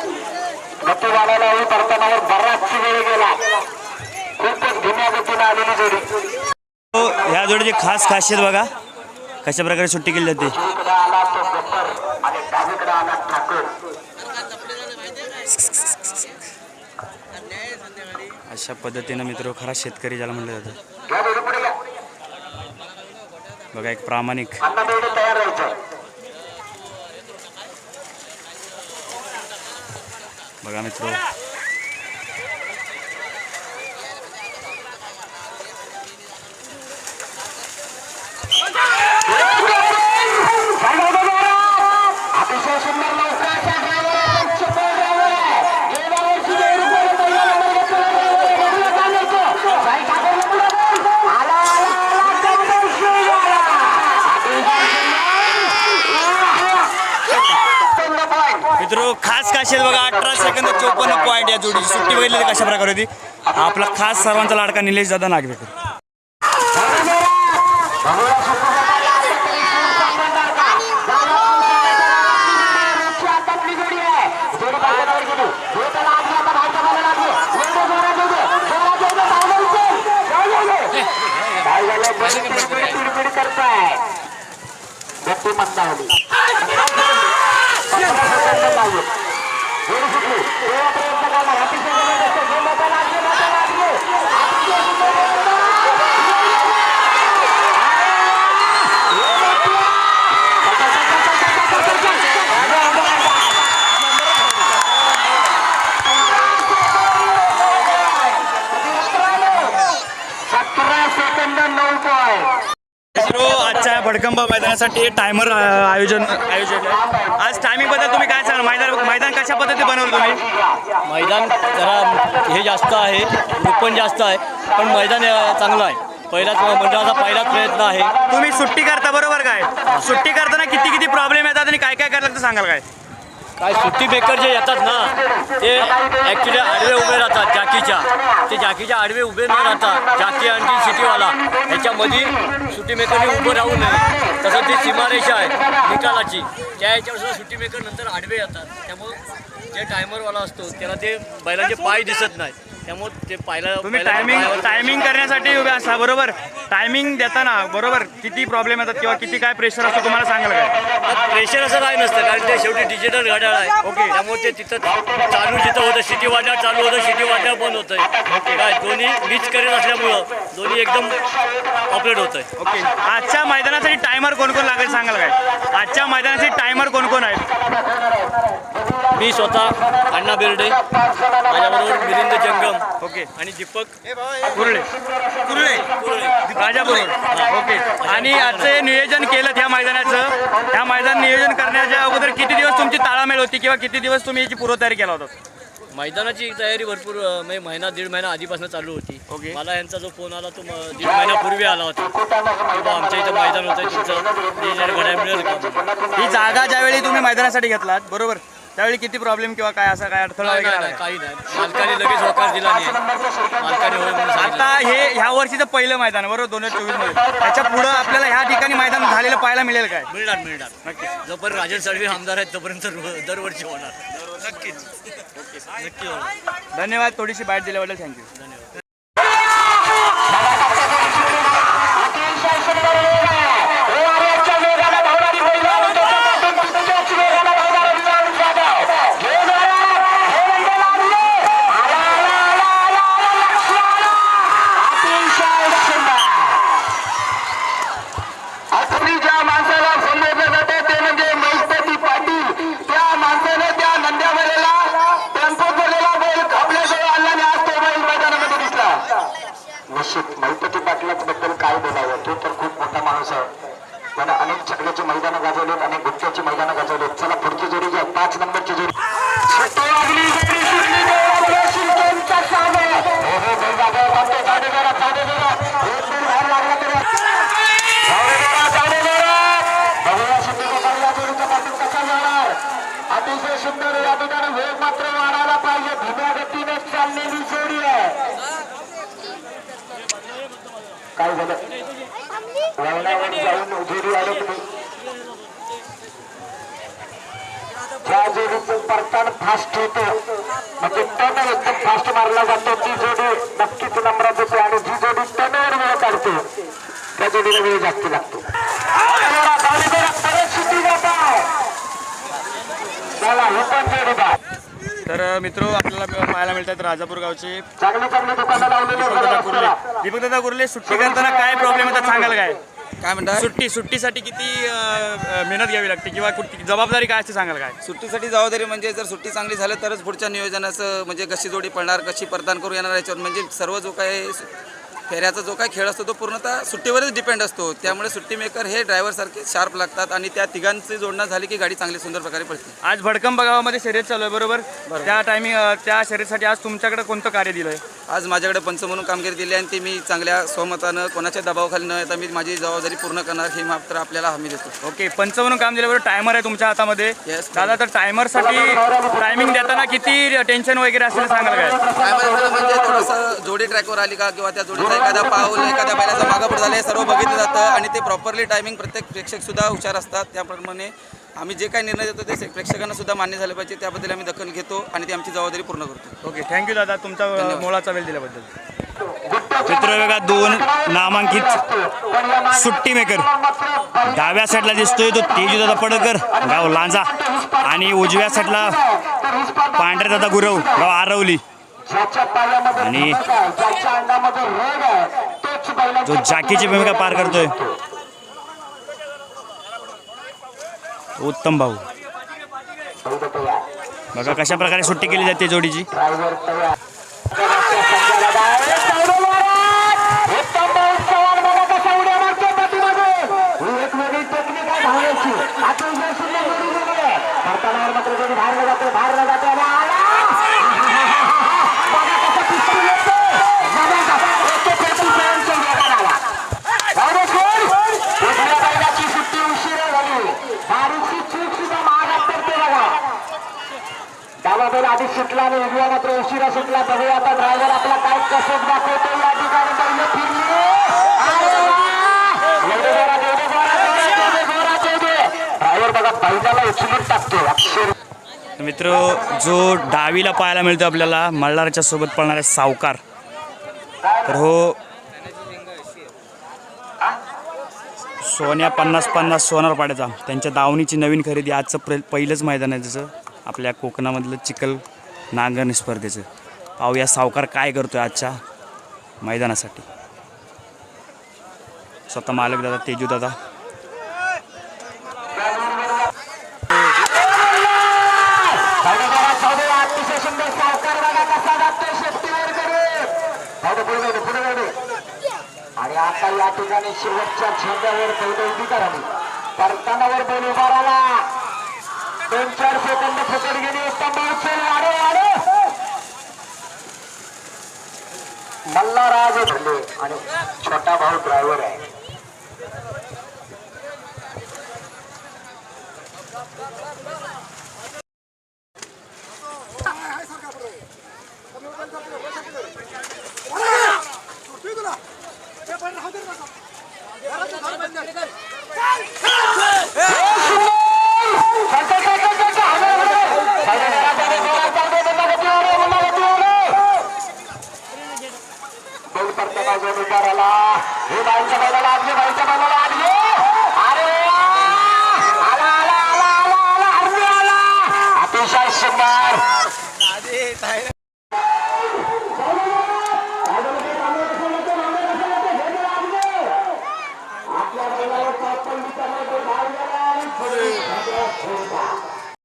जोडी आली गती वाढायला ही परतानावर बराच वेळ गेला. खूपच धीम्या गतीने आलेली जोडी. हो, ह्या जोडीची खास खासियत बघा. कशा प्रकारे सुट्टी केली जाते. अशा पद्धतीनं मित्र खरा शेतकरी ज्याला म्हणलं जातं. बघा एक प्रामाणिक. तयार राहायचं बघा मित्र अतिशय सुंदर नौकाचा ड्रायव्हर आहे चप्पल ड्रायव्हर आहे गेल्या वर्षी वेळेवर पहिला नंबर घेतलेला driver आहे. बघूया काय मिळतो. साई ठाकरे पुढे बोल. आला, आला, आला, गब्बर शिव आला. अतिशय सुंदर. सुंदर point. मित्र खास खासियत बघा अठरा सेकंद चोपन्न पॉईंट या जोडीची सुट्टी बघितली कशा प्रकारे होती आपला खास सर्वांचा लाडका निलेश दादा नागवेकर करताय. गट्टी मंदावली. पंधरा सेकंद लागले. जोडी सुटली. तेव्हा प्रयत्न करणार. अतिशय भडकंबा मैदानासाठी टायमर आयोजन आयोजन आज टायमिंगबद्दल तुम्ही काय सांगा मैदान मैदान कशा पद्धती बनवलं तुम्ही? मैदान जरा हे जास्त आहे पण जास्त आहे पण मैदान चांगलं आहे. पहिलाच मंडळाचा पहिलाच प्रयत्न आहे. तुम्ही सुट्टी करता बरोबर काय? सुट्टी करताना किती किती प्रॉब्लेम येतात आणि काय काय करायला लागतं सांगाल काय? काय सुट्टी मेकर जे येतात ना ते ॲक्च्युली आडवे उभे राहतात जाकीच्या. ते जाकीच्या आडवे उभे न राहतात जाकी आणखी सिटीवाला ह्याच्यामध्ये सुट्टी मेकरने उभं राहू नये. तसं ती सीमारेषा आहे निकालाची. त्या ह्याच्यावर सुट्टी मेकर नंतर आडवे येतात. त्यामुळं जे टायमरवाला असतो त्याला ते बैलांचे पाय दिसत नाही त्यामुळे ते पायला तुम्ही टायमिंग पायावर- टायमिंग करण्यासाठी उभे असा बरोबर? टायमिंग देताना बरोबर? किती प्रॉब्लेम येतात किंवा किती काय प्रेशर असतो तुम्हाला सांगाल काय? प्रेशर असं काय नसतं कारण ते शेवटी डिजिटल घड्याळ आहे. ओके त्यामुळे ते तिथं चालू जिथं होतं सिटी वाड्यावर चालू होतं सिटी वाड्यावर बंद होतंय. काय दोन्ही मिक्स करेल असल्यामुळं दोन्ही एकदम ऑपरेट होतंय. ओके आजच्या मैदानासाठी टायमर कोण कोण लागेल सांगाल काय? आजच्या मैदानासाठी टायमर कोण कोण आहेत? मी स्वतः अण्णा बेर्डे. माझ्याबरोबर ओके. आणि दीपक? कुर्ले. कुर्ले. राजा बरोबर. ओके. आणि आजचं नियोजन केलं त्या मैदानाचं. त्या मैदान नियोजन करण्याच्या अगोदर किती दिवस तुमची ताळामेळ होती किंवा किती दिवस तुम्ही याची पूर्वतयारी केला होता? मैदानाची तयारी भरपूर म्हणजे महिना दीड महिना आधीपासून चालू होती. ओके. मला यांचा जो फोन आला तो म- दीड महिन्यापूर्वी आला होता. की बा आमच्या इथं मैदान होतं तुमचं. डिजिटल घड्याळ मिळेल का? ही जागा ज्यावेळी तुम्ही मैदानासाठी घेतलात बरोबर? त्यावेळी किती प्रॉब्लेम किंवा काय असा काय अडथळा नाही वगैरे नाही आला नाही, काही नाही. मालकाने लगेच होकार दिला नाही. मालकाने होय म्हणून सांगितलं. आता हे ह्या वर्षीचं पहिलं मैदान आहे, बरोबर? दोन हजार चोवीसमध्ये. त्याच्या पुढं आपल्याला ह्या ठिकाणी मैदान झालेलं पाहायला मिळेल काय? मिळणार मिळणार. जोपर्यंत राजन साळवी आमदार आहेत तोपर्यंत रो- दरवर्षी होणार. नक्कीच. नक्की होणार धन्यवाद थोडीशी बाईट दिल्याबद्दल थँक्यू. निश्चित मैपती बद्दल काय बोलावं? तो तर खूप मोठा माणूस आहे. त्यानं अनेक छकड्याची मैदानं गाजवलीत अनेक गुप्त्याची मैदानं गाजवलीत. चला पुढची जोडी घ्या. पाच नंबरची जोडी. ज्या जोडीचं परताड फास्ट होतो म्हणजे टनर एकदम फास्ट मारला जातो ती जोडी नक्कीच नंबरात होते आणि जी जोडी टनर वेळ काढते त्या जोडीला वेळ जास्त लागतो चला हे पण जोडीदार तर मित्र आपल्याला पाहायला मिळतात राजापूर गावचे. चांगली चांगली दुकानं लावलेली दीपक दादा कुर्ले. सुट्टी करताना काय प्रॉब्लेम येतात सांगाल काय? काय म्हणता सुट्टी सुट्टीसाठी किती अं, मेहनत घ्यावी लागते किंवा कुठली जबाबदारी काय असते सांगाल काय? सुट्टीसाठी जबाबदारी म्हणजे जर सुट्टी चांगली झालं तरच पुढच्या नियोजनाचं म्हणजे कशी जोडी पडणार कशी प्रदान करू येणार याच्यावर म्हणजे सर्व जो काय फेऱ्याचा जो काय खेळ असतो तो पूर्णतः सुट्टीवरच डिपेंड असतो. त्यामुळे सुट्टी मेकर हे ड्रायव्हरसारखे शार्प लागतात आणि त्या तिघांची जोडणं झाली की गाडी चांगली सुंदर प्रकारे पडते आज भडकंब गावामध्ये शर्यत चालू आहे बरोबर? त्या टायमिंग त्या शर्यतीसाठी आज तुमच्याकडे कोणतं कार्य दिलंय? आज माझ्याकडे पंच म्हणून कामगिरी दिली आणि ती मी चांगल्या स्वमतानं कोणाच्या दबावाखाली न येता मी माझी जबाबदारी पूर्ण करणार ही मात्र आपल्याला हमी देतो. ओके पंच म्हणून काम दिल्याबरोबर टायमर आहे तुमच्या हातामध्ये. दादा तर टायमरसाठी टायमिंग देताना किती टेन्शन वगैरे असेल सांगाल काय? झालं म्हणजे थोडंसं जोडी ट्रॅकवर आली का किंवा त्या जोडीचा एखादा पाऊल एखाद्या बैलाचा मागं पुढे झालं हे सर्व बघितलं जातं आणि ते प्रॉपरली टायमिंग प्रत्येक प्रेक्षक सुद्धा हुशार असतात. त्याप्रमाणे आम्ही जे काही निर्णय देतो ते प्रेक्षकांना सुद्धा मान्य झालं पाहिजे. त्याबद्दल आम्ही दखल घेतो आणि ती आमची जबाबदारी पूर्ण करतो. ओके थँक्यू दादा. तुमचा मोलाचा वेळ दिल्याबद्दल. बघा दोन नामांकित सुट्टी मेकर डाव्या साईडला दिसतोय तो तेजूदादा पडकर. गाव लांजा. आणि उजव्या साईडला पांढरेदादा गुरव. गाव आरवली. आणि जो जॅकीची भूमिका पार करतोय. उत्तम भाऊ. बघा कशा प्रकारे सुट्टी केली जाते जोडीची ड्रायव्हर तयार. जगाच्या संघाला डायरेक्ट चावलं मारत. उत्तम भाऊ चव्हाण बघा कसा उड्या मारतो पाठीमागे. ही एक वेगळी टेक्निक आहे धावण्याची. अतिशय सुंदर जोडी गेली आहे. करताना मात्र जोडी बाहेर जाते बाहेर जाते आणि आला. बघा कसं पिस्तूल येतं. जबरदस्त. एके पेटी खेळून वेगात आला. जाऊ सोड. उजव्या बैलाची सुट्टी उशिरा झाली बारीकशी चूक सुद्धा महागात पडते बघा डावा बैल आधी सुटला आणि उजवा मात्र उशिरा सुटला. बघूया आता ड्रायव्हर आपला काय कसं दाखवतो या ठिकाणी. बैल फिरली. ड्रायव्हर बघा बैलाला उचलून टाकतो. अक्षर. मित्र जो डावीला पाहायला मिळतो आपल्याला मल्हारच्या सोबत पळणारे सावकार. तर हो सोन्या पन्नास पन्नास सोनार पाड्याचा. त्यांच्या दावणीची नवीन खरेदी आजचं पहिलंच मैदान आहे जसं आपल्या कोकणामधलं चिखल नांगरणी स्पर्धेचं. पाहूया सावकार काय करतो आहे आजच्या मैदानासाठी. स्वतः मालक दादा तेजू दादा. आणि आता या ठिकाणी शेवटच्या झेंड्यावर बैल उभी करावी परतानावर बैल उभा राहिला. दोन चार सेकंद फुकट गेली उत्तम चल वाढो वाढो मल्हाराज धरले आणि छोटा भाऊ ड्रायव्हर आहे चल, आला